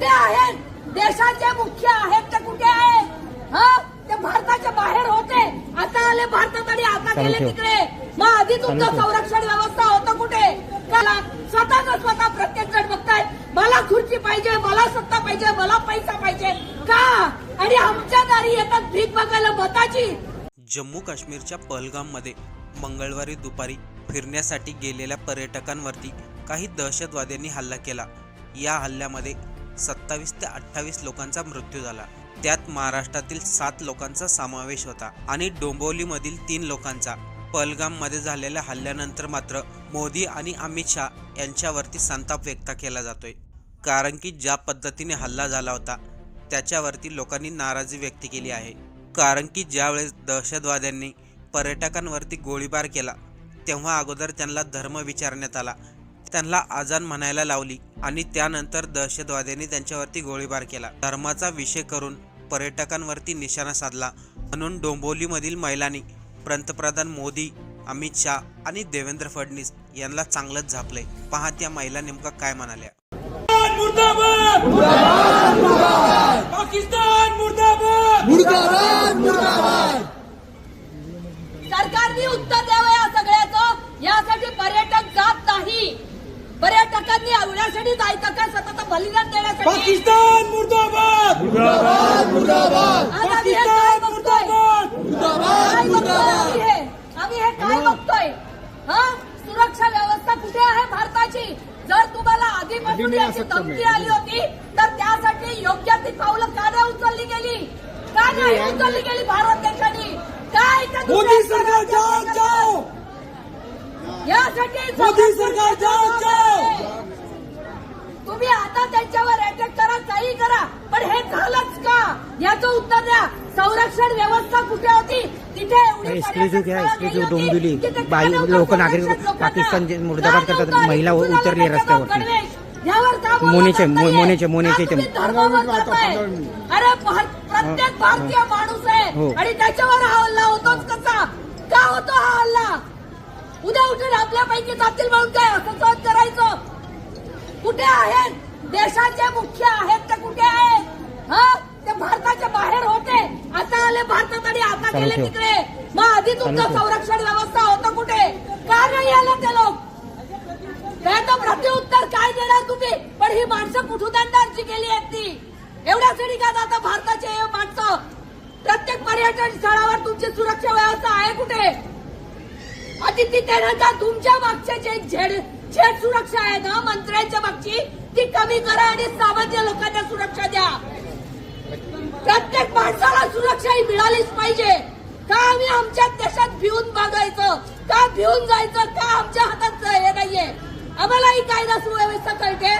कुठे आहेत? देशाचे मुख्य आहेत ते कुठे आहे? हा? ते भारताच्या बाहेर होते. आता आले भारतात आणि आता गेले. तिकडे. मग आधी तुमचं. संरक्षण व्यवस्था होतं कुठे? का स्वतः स्वतः प्रत्येक जण बघताय. मला खुर्ची पाहिजे मला सत्ता पाहिजे मला पैसा पाहिजे. का? आणि आमच्या दारी येतात भीक बघायला मताची. जम्मू काश्मीरच्या पहलगाममध्ये मंगळवारी दुपारी फिरण्यासाठी गेलेल्या पर्यटकांवरती काही दहशतवाद्यांनी हल्ला केला. या हल्ल्यामध्ये सत्तावीस ते अठ्ठावीस लोकांचा मृत्यू झाला. त्यात महाराष्ट्रातील सात लोकांचा समावेश होता आणि डोंबिवलीमधील तीन लोकांचा. पहलगाममध्ये झालेल्या हल्ल्यानंतर मात्र मोदी आणि अमित शाह यांच्यावरती संताप व्यक्त केला जातोय. कारण की ज्या पद्धतीने हल्ला झाला होता त्याच्यावरती लोकांनी नाराजी व्यक्त केली आहे. कारण की ज्यावेळेस दहशतवाद्यांनी पर्यटकांवरती गोळीबार केला तेव्हा अगोदर त्यांना धर्म विचारण्यात आला. त्यांना आजान म्हणायला लावली आणि त्यानंतर दहशतवाद्यांनी त्यांच्यावरती गोळीबार केला. धर्माचा विषय करून पर्यटकांवरती निशाणा साधला. म्हणून डोंबिवलीमधील महिलांनी पंतप्रधान मोदी अमित शाह आणि देवेंद्र फडणवीस यांना चांगलंच झापलंय. पहा त्या महिला नेमका काय म्हणाल्या. मुर्दाबाद पाकिस्तान मुर्दाबाद सरकारने उत्तर द्यावं या सगळ्याचं यासाठी पर्यटक जात नाही पर्यटकांनी एवढ्यासाठी जायचं का सतत बलिदान देण्यासाठी. पाकिस्तान मुर्दाबाद! आज आम्ही हे काय पाकिस्तान बघतोय? मुर्दाबाद! काय बघतोय आम्ही हे आम्ही हे काय बघतोय? हा? सुरक्षा व्यवस्था कुठे आहे भारताची? जर तुम्हाला आधीपासून याची धमकी आली होती तर त्यासाठी योग्य ती पावलं का नाही उचलली गेली. का नाही उचलली गेली भारत देशाने? काय मोदी सरकार जाओ यासाठी मोदी सरकार जाओ जाओ तुम्ही आता त्यांच्यावर अटॅक करा काही करा पण हे झालंच का याचं उत्तर द्या संरक्षण व्यवस्था कुठे होती तिथे एक्सक्लुझिव्ह घ्या, एक्सक्लुझिव्ह. डोंबिवली. बाई- लोक नागरिक? पाकिस्तानचे मुर्दाबाद करतात? महिला उतरली त्याच्यावर रस्त्यावरती. गणवेश? यावर का बोललं मोनेचे-? मोनेचे- मोनेचे? अरे प्रत्येक भारतीय माणूस आहे हो. आणि त्याच्यावर हा हल्ला होतोच कसा का होतो हा हल्ला उद्या उठून आपल्यापैकी जातील म्हणून काय असं करायचं? कुठे आहेत? देशाचे मुख्य आहेत ते कुठे आहेत? हा? ते भारताच्या बाहेर होते. आता आले भारतात आणि आता गेले. तिकडे. मग आधी तुमचं. संरक्षण व्यवस्था होतं कुठे? का नाही आलं ते लोक? त्याचं प्रत्युत्तर काय देणार तुम्ही? पण ही माणसं कुठून अंदाजची गेली आहेत ती? एवढ्यासाठी का जाता भारताचे माणसं? प्रत्येक पर्यटन स्थळावर तुमची सुरक्षा व्यवस्था आहे कुठे? आदित्य तेरंगा तुमच्या मागचे जे झेड झेड सुरक्षा आहे ना? मंत्र्यांच्या मागची? ती कमी करा आणि सामान्य लोकांना सुरक्षा द्या. प्रत्येक माणसाला सुरक्षा ही मिळालीच पाहिजे. का आम्ही आमच्या देशात भिवून बागायचं का भिवून जायचं? का आमच्या हातात हे नाहीये? आम्हाला ही कायदा सुव्यवस्था कळते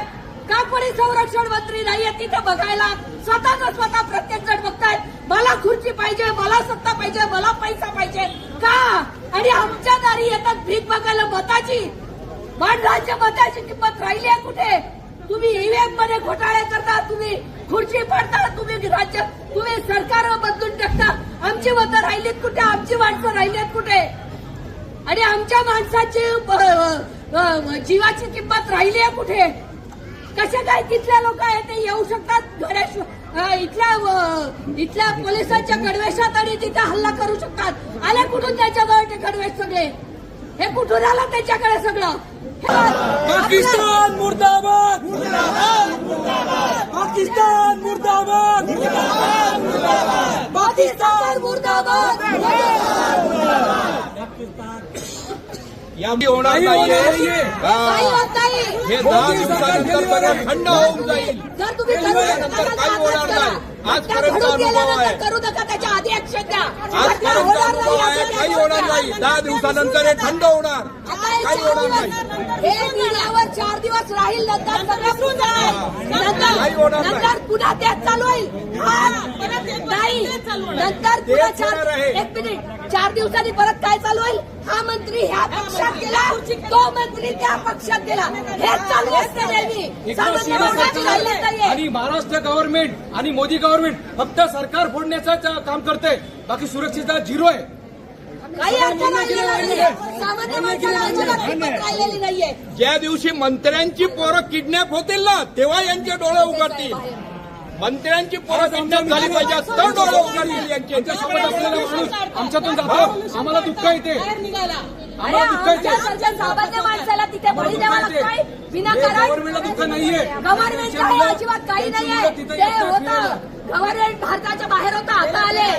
का कोणी संरक्षण मंत्री नाहीये तिथे बघायला? स्वतःच स्वतः प्रत्येक जण बघतायत. मला खुर्ची पाहिजे मला सत्ता पाहिजे मला पैसा पाहिजे. का? आणि आमच्या दारी येतात भीक बघायला मताची. माणसाच्या मताची किंमत राहिली आहे कुठे? तुम्ही ईव्हीएममध्ये घोटाळे करता तुम्ही खुर्ची पडता तुम्ही राज्य तुम्ही सरकार बदलून टाकता. आमची मतं राहिलीत कुठे? आमची माणसं राहिलीत कुठे? आणि आमच्या माणसाची जीवाची किंमत राहिली आहे कुठे? कसे काय तिथल्या लोक आहेत ते येऊ शकतात? घराशिवाय इथल्या इथल्या पोलिसांच्या गणवेशात आणि तिथे हल्ला करू शकतात. आले कुठून त्याच्याजवळ ते गणवेश सगळे? हे कुठून आलं त्याच्याकडे सगळं? पाकिस्तान मुर्दाबाद! पाकिस्तान मुर्दाबाद! पाकिस्तान मुर्दाबाद! यामुळे होणार नाहीये. हे दहा दिवसानंतर सगळं थंड होऊन जाईल. जर तुम्ही करू काही होणार करा. नाही. घटना आजपर्यंत घडून अनुभव आहे. करू नका त्याच्या आधी ऍक्शन द्या. घटना आजपर्यंत होणार अनुभव नाही आहे. काही होणार नाही. दहा दिवसानंतर हे थंड होणार. काही चार होणार दिवस- नाही. हे मीडियावर चार दिवस राहील नंतर सगळं काही होणार नाही. पुन्हा तेच चालू होईल. हा, नाही नंतर पुन्हा चार. एक मिनिट. चार दिवसांनी परत काय चालू होईल? हा मंत्री ह्या पक्षात गेला. तो मंत्री त्या पक्षात गेला. हेच चालू असते नेहमी. सामान्य माणसाची राहिलेच नाहीये आणि महाराष्ट्र गव्हर्नमेंट आणि मोदी गव्हर्नमेंट फक्त सरकार फोडण्याचं काम करते बाकी सुरक्षितता झिरो आहे. काही अर्थ राहिलेला नाहीये. सामान्य माणसाला अजिबात किंमत राहिलेली नाहीये. ज्या दिवशी मंत्र्यांची पोरं किडनॅप होतील ना तेव्हा यांचे डोळे उघडतील. मंत्र्यांची झाली पाहिजे. आमच्यातून जातो आम्हाला दुःख येते बाहेर निघाला आणि आम्हाला दुःख येते. आमच्या सारख्या सामान्य माणसाला तिथे बळी द्यावा लागतोय. विनाकारण गव्हर्नमेंटला दुःख नाहीये. अजिबात काही नाहीये. ते होतं. गव्हर्नमेंट भारताच्या बाहेर होतं आता आले.